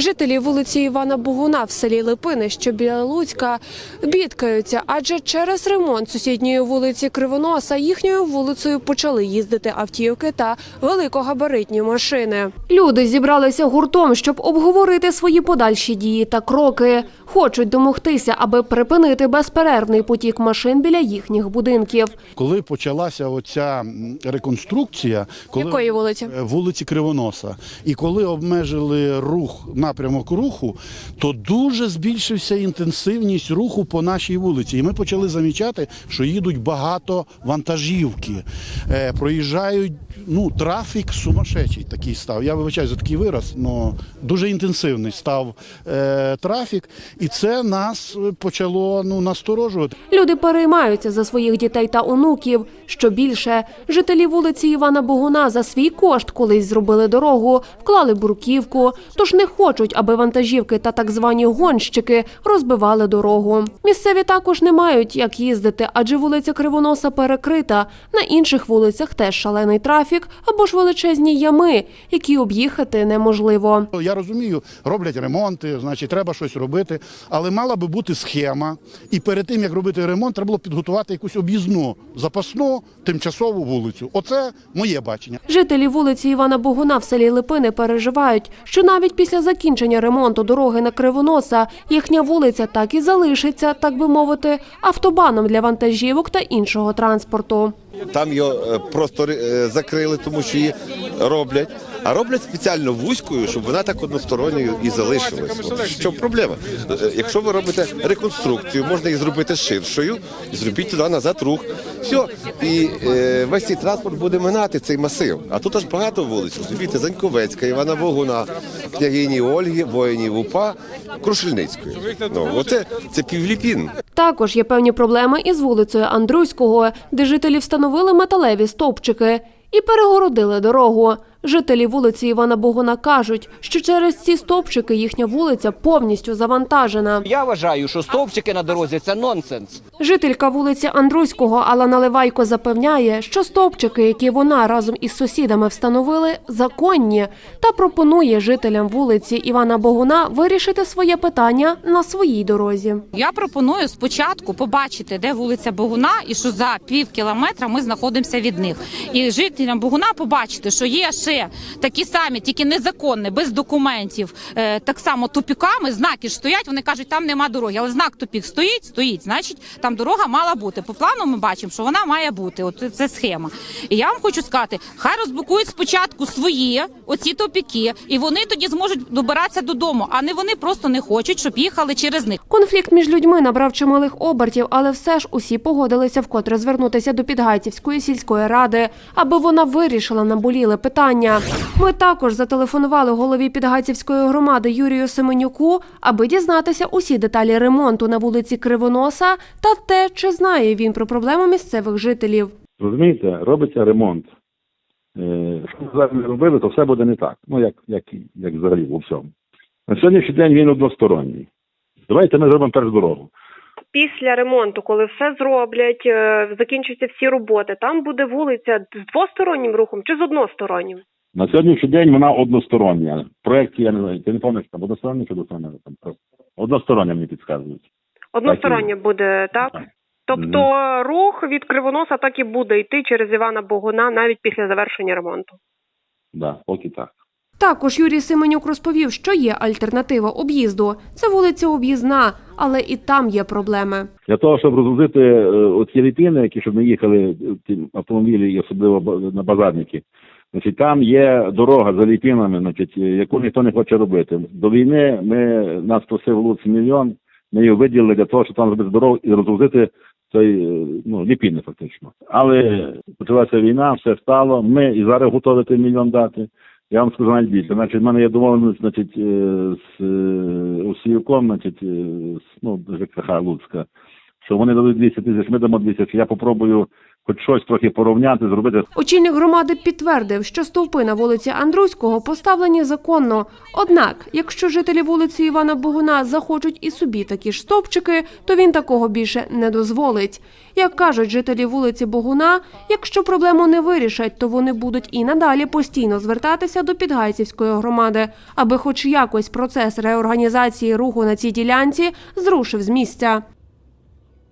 Жителі вулиці Івана Богуна в селі Липини, що біля Луцька, бідкаються, адже через ремонт сусідньої вулиці Кривоноса їхньою вулицею почали їздити автівки та великогабаритні машини. Люди зібралися гуртом, щоб обговорити свої подальші дії та кроки. Хочуть домогтися, аби припинити безперервний потік машин біля їхніх будинків. Коли почалася оця реконструкція, коли Якої вулиці? Е, вулиці Кривоноса, і коли обмежили рух напрямок руху, то дуже збільшився інтенсивність руху по нашій вулиці. І ми почали замічати, що їдуть багато вантажівки, е, проїжджають. Ну, трафік сумасшедший такий став. Я вибачаю за такий вираз, але дуже інтенсивний став е, трафік, і це нас е, почало ну, насторожувати. Люди переймаються за своїх дітей та онуків. Що більше, жителі вулиці Івана Богуна за свій кошт колись зробили дорогу, вклали бурківку, тож не хочуть, аби вантажівки та так звані гонщики розбивали дорогу. Місцеві також не мають як їздити, адже вулиця Кривоноса перекрита. На інших вулицях теж шалений трафік або ж величезні ями, які об'їхати неможливо. Я розумію, роблять ремонти, значить, треба щось робити, але мала би бути схема. І перед тим як робити ремонт, треба було підготувати якусь об'їзну, запасну, тимчасову вулицю. Оце моє бачення. Жителі вулиці Івана Богуна в селі Липини переживають, що навіть після закінчення ремонту дороги на Кривоноса їхня вулиця так і залишиться, так би мовити, автобаном для вантажівок та іншого транспорту. Там його е, просто е, закрили, тому що її роблять. А роблять спеціально вузькою, щоб вона так односторонньою і залишилась. В проблема? Якщо ви робите реконструкцію, можна її зробити ширшою, зробіть туди назад рух. Все, і е, весь цей транспорт буде минати цей масив. А тут аж багато вулиць. Розумієте, Заньковецька, Івана Богуна, княгині Ольги, воїнів УПА, Крушельницької. Ну, оце це півліпін. Також є певні проблеми із вулицею Андруського, де жителі встановили металеві стовпчики і перегородили дорогу. Жителі вулиці Івана Богуна кажуть, що через ці стовпчики їхня вулиця повністю завантажена. Я вважаю, що стовпчики на дорозі це нонсенс. Жителька вулиці Андруського Алла Наливайко запевняє, що стовпчики, які вона разом із сусідами встановили, законні, та пропонує жителям вулиці Івана Богуна вирішити своє питання на своїй дорозі. Я пропоную спочатку побачити, де вулиця Богуна, і що за пів кілометра ми знаходимося від них. І жителям Богуна побачити, що є ще такі самі, тільки незаконні, без документів, е, так само тупіками, знаки ж стоять. Вони кажуть, там нема дороги. Але знак тупік стоїть, стоїть. Значить, там дорога мала бути. По плану ми бачимо, що вона має бути. От це схема. І я вам хочу сказати, хай розблокують спочатку свої оці тупіки, і вони тоді зможуть добиратися додому, а не вони просто не хочуть, щоб їхали через них. Конфлікт між людьми набрав чималих обертів, але все ж усі погодилися вкотре звернутися до Підгайцівської сільської ради, аби вона вирішила наболіле питання. Ми також зателефонували голові Підгайцівської громади Юрію Семенюку, аби дізнатися усі деталі ремонту на вулиці Кривоноса та те, чи знає він про проблеми місцевих жителів. Розумієте, робиться ремонт. Е, Що ми зараз не робили, то все буде не так. Ну, як, як, як взагалі у всьому. На сьогоднішній день він односторонній. Давайте ми зробимо першу дорогу. після ремонту, коли все зроблять, е, закінчаться всі роботи, там буде вулиця з двостороннім рухом чи з одностороннім? На сьогоднішній день вона одностороння. В проєкті, я не знаю, ти не пам'ятаєш, там одностороння чи одностороння? Там просто одностороння мені підказують. Одностороння буде, так? Так. Тобто рух від Кривоноса так і буде йти через Івана Богуна навіть після завершення ремонту. Да, поки так. Також Юрій Семенюк розповів, що є альтернатива об'їзду. Це вулиця об'їзна, але і там є проблеми. Для того, щоб розгрузити е, оці літини, які щоб не їхали е, ті автомобілі, особливо на базарники, значить, там є дорога за літинами, значить, яку ніхто не хоче робити. До війни ми нас просив Луц мільйон, ми його виділили для того, щоб там зробити дорогу і розгрузити цей е, ну, ліпіни фактично. Але почалася війна, все стало. Ми і зараз готові той мільйон дати. Я вам скажу навіть більше. Значить, в мене є домовленість, значить, е, з е, Осіюком, значить, ну, ЖКХ Луцька, що вони дадуть 200 тисяч, ми дамо 200 тисяч. Я попробую хоч щось трохи порівняти, зробити Очільник громади підтвердив, що стовпи на вулиці Андруського поставлені законно. Однак, якщо жителі вулиці Івана Богуна захочуть і собі такі ж стовпчики, то він такого більше не дозволить. Як кажуть жителі вулиці Богуна, якщо проблему не вирішать, то вони будуть і надалі постійно звертатися до Підгайцівської громади, аби хоч якось процес реорганізації руху на цій ділянці зрушив з місця.